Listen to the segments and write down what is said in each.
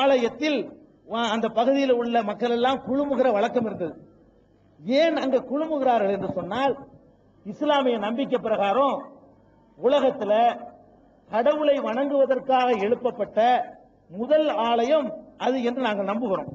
ஆலயத்தில் அந்த பகுதியில் உள்ள மக்கள் எல்லாம் குழுமுகிற வழக்கம் இருந்தது. ஏன் அங்க குழுமுகிறார்கள் என்று சொன்னால் இஸ்லாமிய நம்பிக்கை பிரகாரம் உலகத்துல கடவுளை வணங்குவதற்காக எழுப்பப்பட்ட முதல் ஆலயம் அது என்று நாங்கள் நம்புகிறோம்.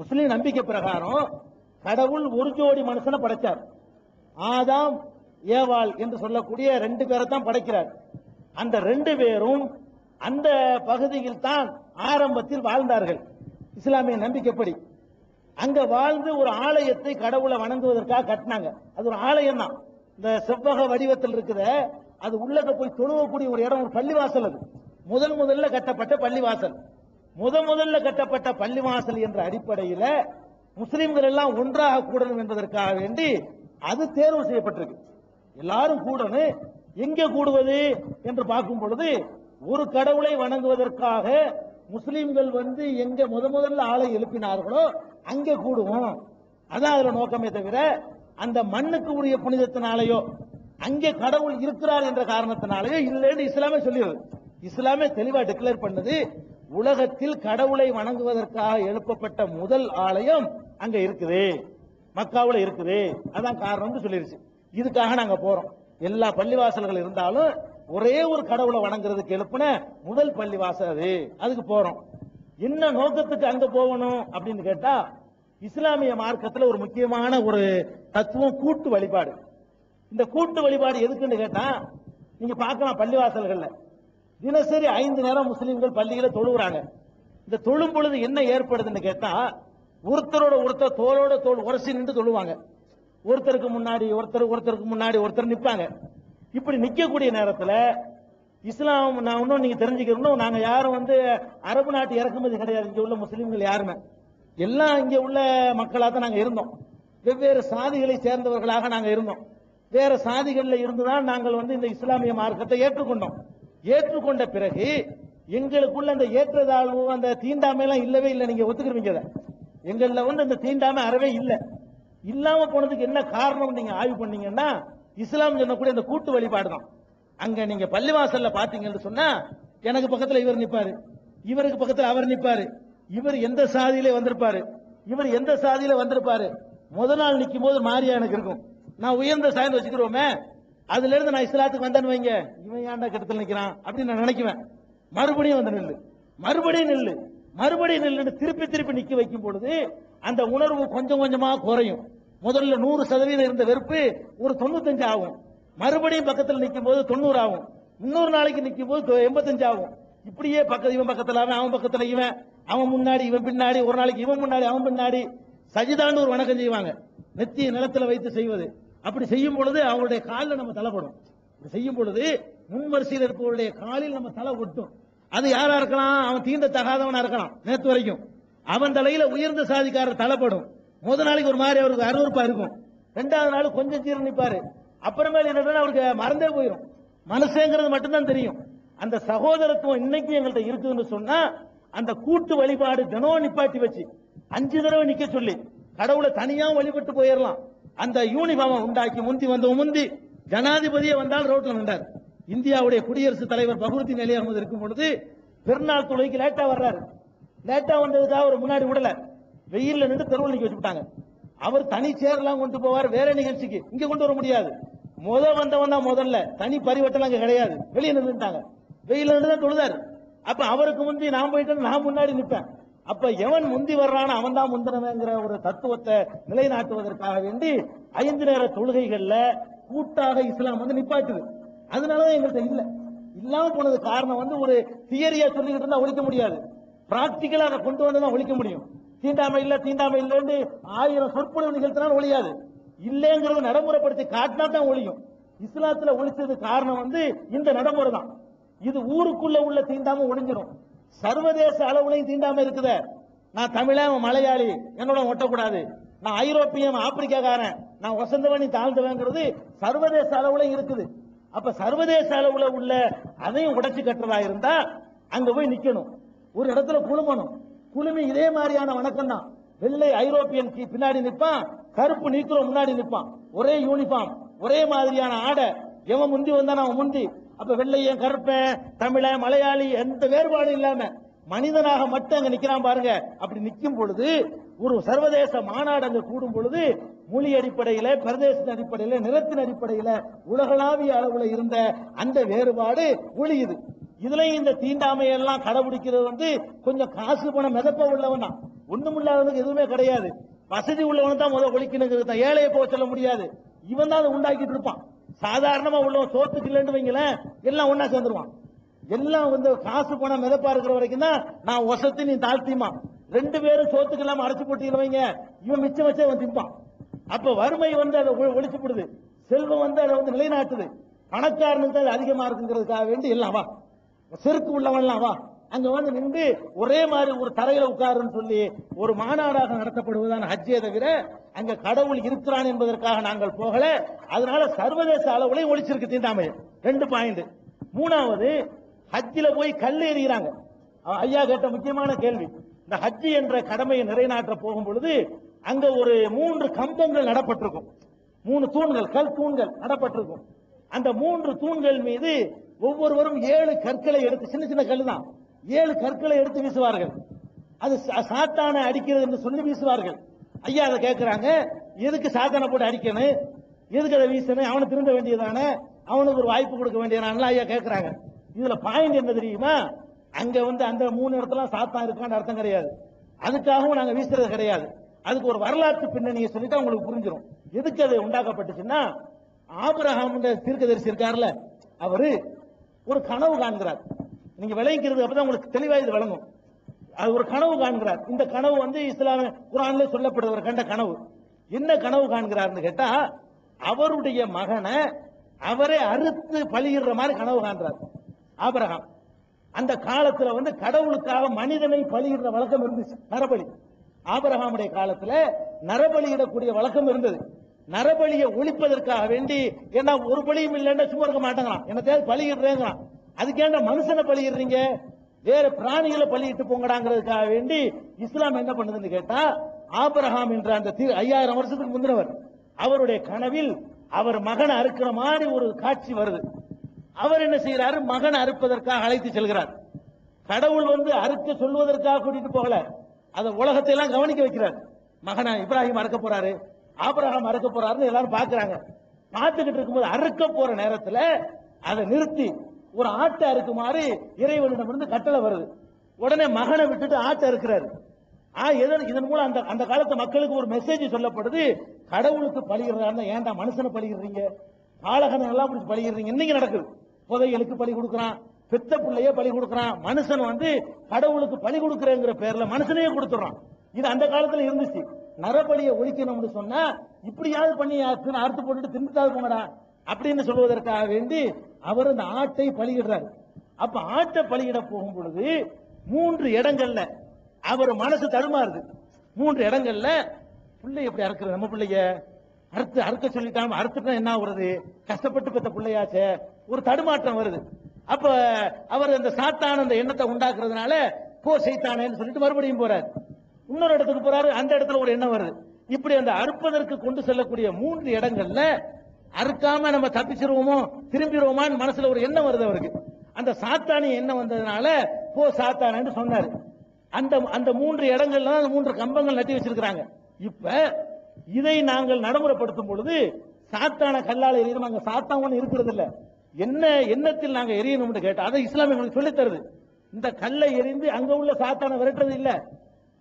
முஸ்லிம் நம்பிக்கை பிரகாரம் கடவுள் ஒரு ஜோடி மனுஷனை படைச்சார். ஆதாம் ஏவாள் என்று சொல்லக்கூடிய ரெண்டு பேரை தான் படைக்கிறார். அந்த ரெண்டு பேரும் அந்த பகுதியில் தான் ஆரம்பத்தில் வாழ்ந்தார்கள். இஸ்லாமிய நம்பிக்கைப்படி. அங்க வாழ்ந்து ஒரு ஆலயத்தை கடவுளை வணங்குவதற்காக கட்டினாங்க. அது ஒரு ஆலயம் தான் இந்த செவ்வக வடிவத்தில் இருக்குத. அது உள்ளத போய் தொழுவக்கூடிய ஒரு இடம் ஒரு பள்ளிவாசல் அது. முதல் முதல்ல கட்டப்பட்ட பள்ளிவாசல். முத முதல்ல கட்டப்பட்ட பள்ளிவாசல் என்ற அடிப்படையில முஸ்லிம்கள் எல்லாம் ஒன்றாக கூடணும் என்பதற்காக வேண்டி அது தேர்வு செய்யப்பட்டிருக்கு. எல்லாரும் கூடணும். எங்க கூடுவது என்று பார்க்கும் பொழுது ஒரு கடவுளை வணங்குவதற்காக முஸ்லீம்கள் வந்து எங்க முத முதல்ல ஆளை எழுப்பினார்களோ அங்கே கூடுவோம். அதான் அதுல நோக்கமே தவிர அந்த மண்ணுக்கு உரிய புனிதத்தினாலேயோ அங்கே கடவுள் இருக்கிறார் என்ற காரணத்தினாலேயோ இல்லைன்னு இஸ்லாமே சொல்லிடுது இஸ்லாமே தெளிவா டிக்ளேர் பண்ணது உலகத்தில் கடவுளை வணங்குவதற்காக எழுப்பப்பட்ட முதல் ஆலயம் அங்க இருக்குது. மக்காவில் இருக்குது. அதான் காரணம்னு சொல்லிருச்சு. இதுக்காக நாங்க போறோம். எல்லா பள்ளிவாசல்கள் இருந்தாலும் ஒரே ஒரு கடவுளை வணங்குறதுக்கு எழுப்புன முதல் பள்ளிவாசல் அது. அதுக்கு போறோம். என்ன நோக்கத்துக்கு அங்க போகணும் அப்படின்னு கேட்டா இஸ்லாமிய மார்க்கத்துல ஒரு முக்கியமான ஒரு தத்துவம் கூட்டு வழிபாடு. இந்த கூட்டு வழிபாடு எதுக்குன்னு கேட்டா நீங்க பார்க்கலாம் பள்ளிவாசல்கள்ல. தினசரி ஐந்து நேரம் முஸ்லீம்கள் பள்ளியில தொழுகிறாங்க இந்த தொழும் பொழுது என்ன ஏற்படுதுன்னு கேட்டா ஒருத்தரோட ஒருத்தர் தோளோட தோல் உரசி நின்று தொழுவாங்க. ஒருத்தருக்கு முன்னாடி ஒருத்தர் ஒருத்தருக்கு முன்னாடி ஒருத்தர் நிற்பாங்க இப்படி நிற்கக்கூடிய நேரத்தில் இஸ்லாம் நான் இன்னும் நீங்கள் தெரிஞ்சுக்கணும் நாங்கள் யாரும் வந்து அரபு நாட்டு இறக்குமதி கிடையாது. இங்கே உள்ள முஸ்லீம்கள் யாருமே. எல்லாம் இங்கே உள்ள மக்களாக தான் நாங்கள் இருந்தோம். வெவ்வேறு சாதிகளை சேர்ந்தவர்களாக நாங்கள் இருந்தோம். வேற சாதிகளில் இருந்துதான் நாங்கள் வந்து இந்த இஸ்லாமிய மார்க்கத்தை ஏற்றுக்கொண்டோம். ஏற்றுக்கொண்ட பிறகு எங்களுக்குள்ள அந்த ஏற்றதாழ்வு அந்த தீண்டாமைலாம் இல்லவே இல்லை. நீங்க ஒத்துக்கிறீங்க அதை. வந்து அந்த தீண்டாமை அறவே இல்லை. இல்லாம போனதுக்கு என்ன காரணம் நீங்க ஆய்வு பண்ணீங்கன்னா இஸ்லாம் சொன்னக்கூடிய இந்த கூட்டு வழிபாடு தான் அங்க நீங்க பள்ளிவாசல்ல பாத்தீங்கன்னு சொன்னா எனக்கு பக்கத்துல இவர் நிப்பாரு. இவருக்கு பக்கத்துல அவர் நிப்பாரு. இவர் எந்த சாதியில வந்திருப்பாரு? இவர் எந்த சாதியில வந்திருப்பாரு? முத நாள் நிற்கும் போது மாறியா எனக்கு இருக்கும். நான் உயர்ந்த சாய்ந்து வச்சுக்கிறோமே அதுல இருந்து நான் இஸ்லாத்துக்கு வந்தேன்னு வைங்க. இவன் ஏன்டா கிட்டத்தில் நிக்கிறான் அப்படின்னு நான் நினைக்குவேன். மறுபடியும் வந்து நில்லு. மறுபடியும் நில்லு. மறுபடியும் நில்லுன்னு திருப்பி திருப்பி நிக்க வைக்கும் பொழுது அந்த உணர்வு கொஞ்சம் கொஞ்சமா குறையும். முதல்ல நூறு சதவீதம் இருந்த வெறுப்பு ஒரு தொண்ணூத்தஞ்சு ஆகும். மறுபடியும் பக்கத்தில் நிற்கும் போது தொண்ணூறு ஆகும். இன்னொரு நாளைக்கு நிற்கும் போது தொ- எண்பத்தஞ்சு ஆகும். இப்படியே பக்கத்து இவன் பக்கத்தில் அவன் அவன் பக்கத்தில் இவன் அவன் முன்னாடி இவன் பின்னாடி ஒரு நாளைக்கு இவன் முன்னாடி அவன் பின்னாடி. சஜிதான்னு ஒரு வணக்கம் செய்வாங்க. நெத்திய நிலத்தில் வைத்து செய்வது. அப்படி செய்யும் பொழுது அவருடைய காலில் நம்ம தலைப்படும் இப்படி செய்யும் பொழுது முன்வரிசையில் இருப்பவருடைய காலில் நம்ம தலை ஒட்டும். அது யாரா இருக்கலாம்? அவன் தீண்ட தகாதவனா இருக்கலாம். நேற்று வரைக்கும். அவன் தலையில உயர்ந்த சாதிக்காரர் தலைப்படும் முத நாளைக்கு ஒரு மாதிரி அவருக்கு அருவருப்பா இருக்கும். ரெண்டாவது நாள் கொஞ்சம் ஜீரணிப்பாரு. அப்புறமேல என்ன அவருக்கு மறந்தே போயிடும் மனசுங்கிறது மட்டும்தான் தெரியும். அந்த சகோதரத்துவம் இன்னைக்கு எங்கள்கிட்ட இருக்குதுன்னு சொன்னா அந்த கூட்டு வழிபாடு தினம் நிப்பாட்டி வச்சு அஞ்சு தடவை நிக்க சொல்லி கடவுளை தனியா வழிபட்டு போயிடலாம் அந்த யூனிஃபார்மை உண்டாக்கி முந்தி வந்த முந்தி ஜனாதிபதியே வந்தால் ரோட்ல நின்றார். இந்தியாவுடைய குடியரசுத் தலைவர் பகுருத்தின் அலி அகமது இருக்கும் பொழுது பெருநாள் தொழுகைக்கு லேட்டா வர்றாரு. லேட்டா வந்ததுக்காக அவர் முன்னாடி விடல. வெயில்ல நின்று தெருவில் நிக்க வச்சுட்டாங்க அவர் தனி சேர்லாம் கொண்டு போவார் வேற நிகழ்ச்சிக்கு? இங்க கொண்டு வர முடியாது. முத வந்தவன் தான் முதல்ல. தனி பரிவட்டம் அங்க கிடையாது. வெளியே நின்றுட்டாங்க வெயில நின்று தான் தொழுதாரு. அப்ப அவருக்கு முந்தி நான் போயிட்டு நான் முன்னாடி நிற்பேன் அப்ப எவன் முந்தி வர்றானோ அவன் தான் முந்தினவங்கிற ஒரு தத்துவத்தை நிலைநாட்டுவதற்காக வேண்டி ஐந்து நேர தொழுகைகள்ல கூட்டாக இஸ்லாம் வந்து நிப்பாட்டுது. அதனாலதான் எங்கள்கிட்ட இல்ல. இல்லாம போனது காரணம் வந்து ஒரு தியரியா சொல்லிக்கிட்டு இருந்தா ஒழிக்க முடியாது. பிராக்டிக்கலா அதை கொண்டு வந்து தான் ஒழிக்க முடியும். தீண்டாமை இல்ல தீண்டாமை இல்லைன்னு ஆயிரம் சொற்பொழிவு நிகழ்த்தினாலும் ஒழியாது. இல்லைங்கிறத நடைமுறைப்படுத்தி காட்டினா தான் ஒழியும். இஸ்லாத்துல ஒழிச்சது காரணம் வந்து இந்த நடைமுறை தான். இது ஊருக்குள்ள உள்ள தீண்டாம ஒழிஞ்சிடும் சர்வதேச அளவுலையும் தீண்டாம இருக்குதே. நான் தமிழன் மலையாளி. என்னோட ஒட்டக்கூடாது. நான் ஐரோப்பியம் ஆப்பிரிக்காக்காரன். நான் வசந்தவனி தாழ்ந்தவங்கிறது சர்வதேச அளவுல இருக்குது. அப்ப சர்வதேச அளவுல உள்ள அதையும் உடைச்சு கட்டுறதா இருந்தா அங்க போய் நிக்கணும். ஒரு இடத்துல குழுமணும். குழுமி இதே மாதிரியான வணக்கம் தான் வெள்ளை ஐரோப்பியன் பின்னாடி நிற்பான் கருப்பு நீக்கிறோம் முன்னாடி நிற்பான். ஒரே யூனிஃபார்ம் ஒரே மாதிரியான ஆடை. எவன் முந்தி வந்தான் அவன் முந்தி. அப்ப வெள்ளையன் கருப்பன் தமிழ மலையாளி எந்த வேறுபாடும் இல்லாம மனிதனாக மட்டும் அங்க நிக்கிறான் பாருங்க. அப்படி நிக்கும் பொழுது ஒரு சர்வதேச மாநாடு அங்க கூடும் பொழுது மொழி அடிப்படையில பிரதேசத்தின் அடிப்படையில நிறத்தின் அடிப்படையில உலகளாவிய அளவுல இருந்த அந்த வேறுபாடு ஒளியுது இதுலயும் இந்த தீண்டாமை எல்லாம் கடைபிடிக்கிறது வந்து கொஞ்சம் காசு பணம் மிதப்ப உள்ளவன் தான். ஒண்ணும் இல்லாதவனுக்கு எதுவுமே கிடையாது. வசதி உள்ளவன் தான் முதல் ஒழிக்கணுங்கிறது தான். ஏழையை போக சொல்ல முடியாது. இவன் தான் அதை உண்டாக்கிட்டு இருப்பான். சாதாரணமா உள்ளவன் சோத்துக்கு இல்லைன்னு வைங்களேன் எல்லாம் ஒன்னா சேர்ந்துருவான். எல்லாம் வந்து காசு பணம் மிதப்பா இருக்கிற வரைக்கும் தான் நான் ஒசத்தி நீ தாழ்த்திமா ரெண்டு பேரும் சோத்துக்கு இல்லாம அரைச்சு போட்டீங்க இவன் மிச்சம் வச்சே அவன் திம்பான். அப்ப வறுமை வந்து அதை ஒ- ஒழிச்சு போடுது செல்வம் வந்து அதை வந்து நிலைநாட்டுது. பணக்காரனுக்கு தான் அது அதிகமா இருக்குங்கிறதுக்காக வேண்டி எல்லாம் வா. செருக்கு உள்ளவன்லாம் வா. அங்க வந்து நின்று ஒரே மாதிரி ஒரு தரையில உட்காருன்னு சொல்லி ஒரு மாநாடாக நடத்தப்படுவதான ஹஜ்ஜே தவிர அங்க கடவுள் இருக்கிறான் என்பதற்காக நாங்கள் போகல. அதனால சர்வதேச அளவுலையும் ஒழிச்சிருக்கு தீண்டாமை ரெண்டு பாயிண்ட் மூணாவது ஹஜ்ஜில போய் கல் எறிகிறாங்க ஐயா கேட்ட முக்கியமான கேள்வி. இந்த ஹஜ்ஜி என்ற கடமையை நிறைநாற்ற போகும் பொழுது அங்க ஒரு மூன்று கம்பங்கள் நடப்பட்டிருக்கும். மூணு தூண்கள் கல் தூண்கள் நடப்பட்டிருக்கும். அந்த மூன்று தூண்கள் மீது ஒவ்வொருவரும் ஏழு கற்களை எடுத்து சின்ன சின்ன கல் தான் ஏழு கற்களை எடுத்து வீசுவார்கள். அது சா- சாத்தானை அடிக்கிறது என்று சொல்லி வீசுவார்கள். ஐயா அதை கேட்கிறாங்க எதுக்கு சாத்தானை போட்டு அடிக்கணும்? எதுக்கு அதை வீசணும்? அவனை திரும்ப வேண்டியதானே? அவனுக்கு ஒரு வாய்ப்பு கொடுக்க வேண்டியதானே ஐயா கேட்கிறாங்க இதுல பாயிண்ட் என்ன தெரியுமா? அங்க வந்து அந்த மூணு இடத்துல சாத்தான் இருக்கான்னு அர்த்தம் கிடையாது. அதுக்காகவும் நாங்க வீசுறது கிடையாது. அதுக்கு ஒரு வரலாற்று பின்னணியை சொல்லிட்டு உங்களுக்கு புரிஞ்சிடும் எதுக்கு அது உண்டாக்கப்பட்டுச்சுன்னா ஆபரகாம் தீர்க்கதரிசி இருக்கார்ல அவரு ஒரு கனவு காண்கிறார். நீங்க விளைவிக்கிறது அப்பதான் உங்களுக்கு தெளிவா இது விளங்கும். அது ஒரு கனவு காண்கிறார். இந்த கனவு வந்து இஸ்லாமிய குரான்ல சொல்லப்படுவர் கண்ட கனவு. என்ன கனவு காண்கிறார்னு கேட்டா அவருடைய மகனை அவரே அறுத்து பலியிடுற மாதிரி கனவு காண்றார் ஆபரகம். அந்த காலத்துல வந்து கடவுளுக்காக மனிதனை பலியிடுற வழக்கம் இருந்துச்சு. நரபலி. ஆபரகாமுடைய காலத்துல நரபலியிடக்கூடிய வழக்கம் இருந்தது. நரபலியை ஒழிப்பதற்காக வேண்டி ஏன்னா ஒரு பலியும் இல்லைன்னா சும்மா இருக்க மாட்டேங்கிறான். என்ன தேவை பலியிடுறேங்கிறான் அதுக்கேண்ட மனுஷனை பலியிடுறீங்க? வேற பிராணிகளை பலியிட்டு போங்கடாங்கிறதுக்காக வேண்டி இஸ்லாம் என்ன பண்ணுதுன்னு கேட்டா ஆபரஹாம் என்ற அந்த திரு ஐயாயிரம் வருஷத்துக்கு முந்தினவர் அவருடைய கனவில் அவர் மகனை அறுக்கிற மாதிரி ஒரு காட்சி வருது. அவர் என்ன செய்யறாரு மகனை அறுப்பதற்காக அழைத்து செல்கிறார். கடவுள் வந்து அறுக்க சொல்வதற்காக கூட்டிட்டு போகல. அதை உலகத்தை எல்லாம் கவனிக்க வைக்கிறார். மகனை இப்ராஹிம் அறுக்க போறாரு. ஆபரகம் அறுக்க போறாருன்னு எல்லாரும் பாக்குறாங்க பார்த்துக்கிட்டு இருக்கும்போது அறுக்க போற நேரத்துல அதை நிறுத்தி ஒரு ஆட்டை அறுக்குமாறு இறைவனிடமிருந்து கட்டளை வருது. உடனே மகனை விட்டுட்டு ஆட்டை அறுக்கிறாரு. ஆ, எதன் இதன் மூலம் அந்த அந்த காலத்து மக்களுக்கு ஒரு மெசேஜ் சொல்லப்படுது. கடவுளுக்கு பழிகிறாருன்னா ஏன்டா மனுஷனை பழிகிறீங்க காலகனை எல்லாம் பிடிச்சி பழிகிறீங்க இன்னைக்கு நடக்குது? புதைகளுக்கு பழி கொடுக்குறான் பெத்த பிள்ளைய பழி கொடுக்குறான் மனுஷன் வந்து கடவுளுக்கு பழி கொடுக்குறேங்கிற பேர்ல மனுஷனையே கொடுத்துறான் இது அந்த காலத்துல இருந்துச்சு. நரபலியை ஒழிக்கணும்னு சொன்னா இப்படியாவது பண்ணி அறுத்து அறுத்து போட்டுட்டு திண்டுட்டாவது போங்கடா அப்படின்னு சொல்வதற்காக வேண்டி அவர் அந்த ஆட்டை பலியிடுறாரு. அப்ப ஆட்டை பலியிட போகும் பொழுது மூன்று இடங்கள்ல அவர் மனசு தடுமாறுது. மூன்று இடங்கள்ல பிள்ளை எப்படி அறுக்கிறது? நம்ம பிள்ளைய அறுத்து அறுக்க சொல்லிட்டாம அறுத்துட்டா என்ன ஆகுறது? கஷ்டப்பட்டு பெத்த பிள்ளையாச்சே. ஒரு தடுமாற்றம் வருது. அப்ப அவர் அந்த சாத்தான அந்த எண்ணத்தை உண்டாக்குறதுனால போ செய்தானேன்னு சொல்லிட்டு மறுபடியும் போறாரு. இன்னொரு இடத்துக்கு போறாரு அந்த இடத்துல ஒரு எண்ணம் வருது இப்படி அந்த அறுப்பதற்கு கொண்டு செல்லக்கூடிய மூன்று இடங்கள்ல அறுக்காம நம்ம தப்பிச்சிருவோமோ திரும்பிடுவோமான்னு மனசுல ஒரு எண்ணம் வருது அவருக்கு. அந்த சாத்தானி எண்ணம் வந்ததுனால போ சாத்தானு சொன்னாரு. அந்த அந்த மூன்று இடங்கள்ல தான் அந்த மூன்று கம்பங்கள் நட்டி வச்சிருக்கிறாங்க. இப்ப இதை நாங்கள் நடைமுறைப்படுத்தும் பொழுது சாத்தான கல்லால் எரியணும் அங்க சாத்தான் ஒண்ணு இருக்கிறது இல்ல என்ன எண்ணத்தில் நாங்க எரியணும்னு கேட்டோம் அதை இஸ்லாம் எங்களுக்கு சொல்லித் தருது இந்த கல்லை எரிந்து அங்க உள்ள சாத்தான விரட்டுறது இல்லை.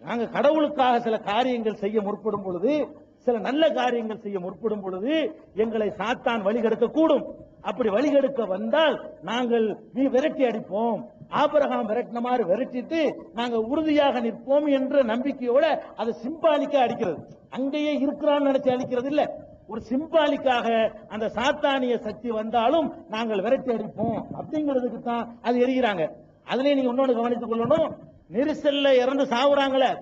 நாங்க கடவுளுக்காக சில காரியங்கள் செய்ய முற்படும் பொழுது சில நல்ல காரியங்கள் செய்ய முற்படும் பொழுது எங்களை சாத்தான் வழிகெடுக்க கூடும் அப்படி வழிகெடுக்க வந்தால் நாங்கள் நீ விரட்டி அடிப்போம். ஆபரகம் விரட்டின மாதிரி விரட்டிட்டு நாங்க உறுதியாக நிற்போம் என்ற நம்பிக்கையோட அதை சிம்பாலிக்கா அடிக்கிறது. அங்கேயே இருக்கிறான்னு நினைச்சு அடிக்கிறது இல்ல. ஒரு சிம்பாலிக்காக அந்த சாத்தானிய சக்தி வந்தாலும் நாங்கள் விரட்டி அடிப்போம். அப்படிங்கிறதுக்கு தான் அது எரிகிறாங்க. அதுலயே நீங்க இன்னொன்னு கவனித்துக் கொள்ளணும். நெரிசல்ல இறந்து சாவுறாங்களே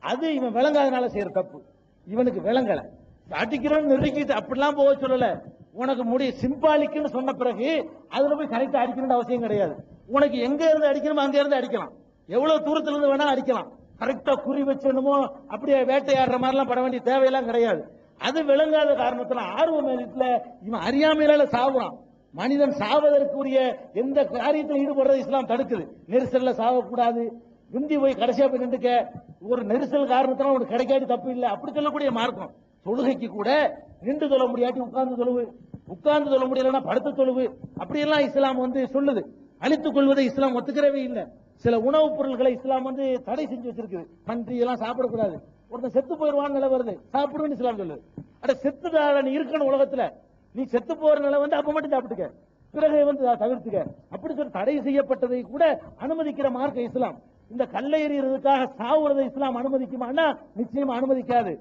அது இவன் விளங்காதனால செய்யற தப்பு. இவனுக்கு விளங்கல. அடிக்கிறோம் நெருக்கிட்டு அப்படிலாம் போக சொல்லல. உனக்கு முடி சிம்பாலிக்குன்னு சொன்ன பிறகு அதுல போய் கரெக்டா அடிக்கணும்னு அவசியம் கிடையாது. உனக்கு எங்க இருந்து அடிக்கணுமோ அங்க இருந்து அடிக்கலாம். எவ்வளவு தூரத்துல இருந்து வேணா அடிக்கலாம். கரெக்டா குறி வச்சணுமோ அப்படியே வேட்டையாடுற மாதிரிலாம் பட வேண்டிய தேவையெல்லாம் கிடையாது. அது விளங்காத காரணத்துல ஆர்வம் மேலிட்டுல இவன் அறியாமையில சாவுறான். மனிதன் சாவதற்குரிய எந்த காரியத்தில் ஈடுபடுறது இஸ்லாம் தடுக்குது. நெரிசல்ல சாவக்கூடாது. விந்தி போய் கடைசியா போய் நின்றுக்க ஒரு நெரிசல் காரணத்தினால உனக்கு கிடைக்காது தப்பு இல்லை. அப்படி சொல்லக்கூடிய மார்க்கம். தொழுகைக்கு கூட நின்று சொல்ல முடியாட்டி உட்கார்ந்து தொழுவு. உட்கார்ந்து சொல்ல முடியலன்னா படுத்து தொழுவு. அப்படியெல்லாம் இஸ்லாம் வந்து சொல்லுது. அழித்துக் கொள்வதை இஸ்லாம் ஒத்துக்கிறவே இல்லை. சில உணவுப் பொருட்களை இஸ்லாம் வந்து தடை செஞ்சு வச்சிருக்குது. பன்றி எல்லாம் சாப்பிடக்கூடாது. ஒருத்தன் செத்து போயிடுவான்னு நிலை வருது. சாப்பிடுவேன்னு இஸ்லாம் சொல்லுது. அட செத்து நீ இருக்கணும் உலகத்துல. நீ செத்து போற நிலை வந்து அப்ப மட்டும் சாப்பிட்டுக்க. பிறகு வந்து தவிர்த்துக்க. அப்படி சொல்லி தடை செய்யப்பட்டதை கூட அனுமதிக்கிற மார்க்க இஸ்லாம். இந்த கல்லை எறிகிறதுக்காக சாவுறதை இஸ்லாம் அனுமதிக்குமானா நிச்சயமா அனுமதிக்காது.